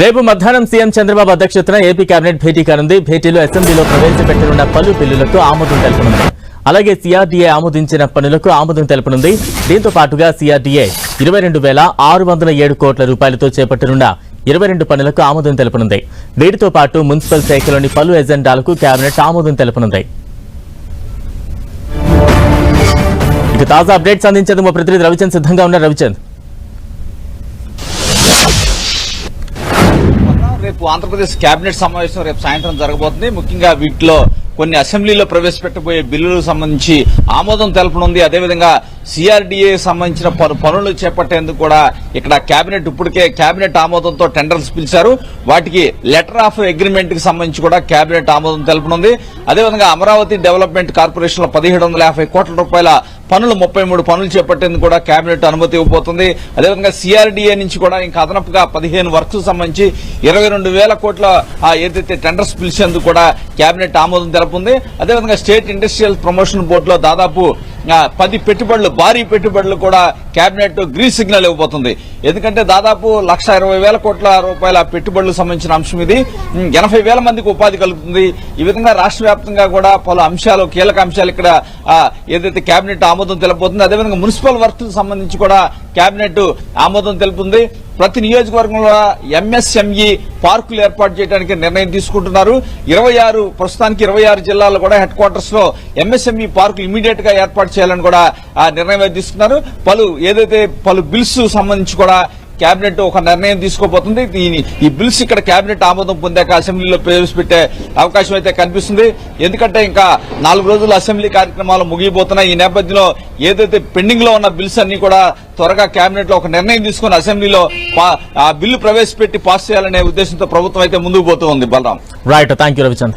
రేపు మధ్యాహ్నం సీఎం చంద్రబాబు అధ్యక్షతన ఏపీ కేబినెట్ భేటీ కానుంది. భేటీలో అసెంబ్లీలో ప్రవేశపెట్టనున్న పలు బిల్లులకు ఆమోదం తెలపనుంది. అలాగే సిఆర్డీఏ ఆమోదించిన పనులకు ఆమోదం తెలపనుంది. దీంతో పాటుగా సిఆర్డీఏ ఇరవై రెండు వేల ఆరు వందల ఏడు కోట్ల రూపాయలతో చేపట్టనున్న ఇరవై రెండు పనులకు ఆమోదం తెలపనుంది. వీటితో పాటు మున్సిపల్ శాఖలోని పలు ఎజెండాలకు కేబినెట్ ఆమోదం తెలపనుంది. ఇక తాజా అప్డేట్స్ అందించేందుకు మా ప్రతినిధి రవిచంద్. సిద్ధంగా ఉన్నారు రవిచంద్. రేపు ఆంధ్రప్రదేశ్ కేబినెట్ సమావేశం రేపు సాయంత్రం జరగబోతుంది. ముఖ్యంగా వీటిలో కొన్ని అసెంబ్లీలో ప్రవేశపెట్టబోయే బిల్లులకు సంబంధించి ఆమోదం తెలపనుంది. అదేవిధంగా సిఆర్డీఏ సంబంధించిన పలు పనులు చేపట్టేందుకు కూడా ఇక్కడ కేబినెట్ ఇప్పటికే కేబినెట్ ఆమోదంతో టెండర్స్ పిలిచారు. వాటికి లెటర్ ఆఫ్ అగ్రిమెంట్కి సంబంధించి కూడా కేబినెట్ ఆమోదం తెలపనుంది. అదేవిధంగా అమరావతి డెవలప్మెంట్ కార్పొరేషన్లో పదిహేడు వందల యాభై కోట్ల రూపాయల పనులు ముప్పై మూడు పనులు చేపట్టేందుకు కూడా కేబినెట్ అనుమతి ఇవ్వబోతుంది. అదేవిధంగా సిఆర్డీఏ నుంచి కూడా ఇంకా అదనపుగా పదిహేను వర్క్స్ సంబంధించి ఇరవై రెండు వేల కోట్ల ఏదైతే టెండర్స్ పిలిచేందుకు కూడా కేబినెట్ ఆమోదం తెలపంది అదేవిధంగా స్టేట్ ఇండస్ట్రియల్ ప్రమోషన్ బోర్డులో దాదాపు పది పెట్టుబడులు భారీ పెట్టుబడులు కూడా కేబినెట్ గ్రీన్ సిగ్నల్ ఇవ్వబోతుంది. ఎందుకంటే దాదాపు లక్ష ఇరవై వేల కోట్ల రూపాయల పెట్టుబడులకు సంబంధించిన అంశం ఇది. ఎనభై వేల మందికి ఉపాధి కలుగుతుంది. ఈ విధంగా రాష్ట్ర వ్యాప్తంగా కూడా పలు అంశాలు కీలక అంశాలు ఇక్కడ ఏదైతే కేబినెట్ ఆమోదం తెలపబోతుంది అదేవిధంగా మున్సిపల్ వర్క్ సంబంధించి కూడా కేబినెట్ ఆమోదం తెలుపుతుంది ప్రతి నియోజకవర్గంలో ఎంఎస్ఎంఈ పార్కులు ఏర్పాటు చేయడానికి నిర్ణయం తీసుకుంటున్నారు. ఇరవై ఆరు ప్రస్తుతానికి ఇరవై ఆరు జిల్లాల్లో కూడా హెడ్ క్వార్టర్స్లో ఎంఎస్ఎంఈ పార్కులు ఇమీడియట్గా ఏర్పాటు చేయాలని కూడా ఆ నిర్ణయం తీసుకున్నారు. పలు ఏదైతే పలు బిల్స్ సంబంధించి కూడా కేబినెట్ ఒక నిర్ణయం తీసుకోబోతుంది. ఈ బిల్స్ ఇక్కడ కేబినెట్ ఆమోదం పొందాక అసెంబ్లీలో ప్రవేశపెట్టే అవకాశం అయితే కనిపిస్తుంది. ఎందుకంటే ఇంకా నాలుగు రోజులు అసెంబ్లీ కార్యక్రమాలు ముగిపోతున్నాయి ఈ నేపథ్యంలో ఏదైతే పెండింగ్లో ఉన్న బిల్స్ అన్ని కూడా త్వరగా కేబినెట్లో ఒక నిర్ణయం తీసుకుని అసెంబ్లీలో పా- ఆ బిల్లు ప్రవేశపెట్టి పాస్ చేయాలనే ఉద్దేశంతో ప్రభుత్వం అయితే ముందుకు పోతూ ఉంది. Balaram. Right thank you Ravichand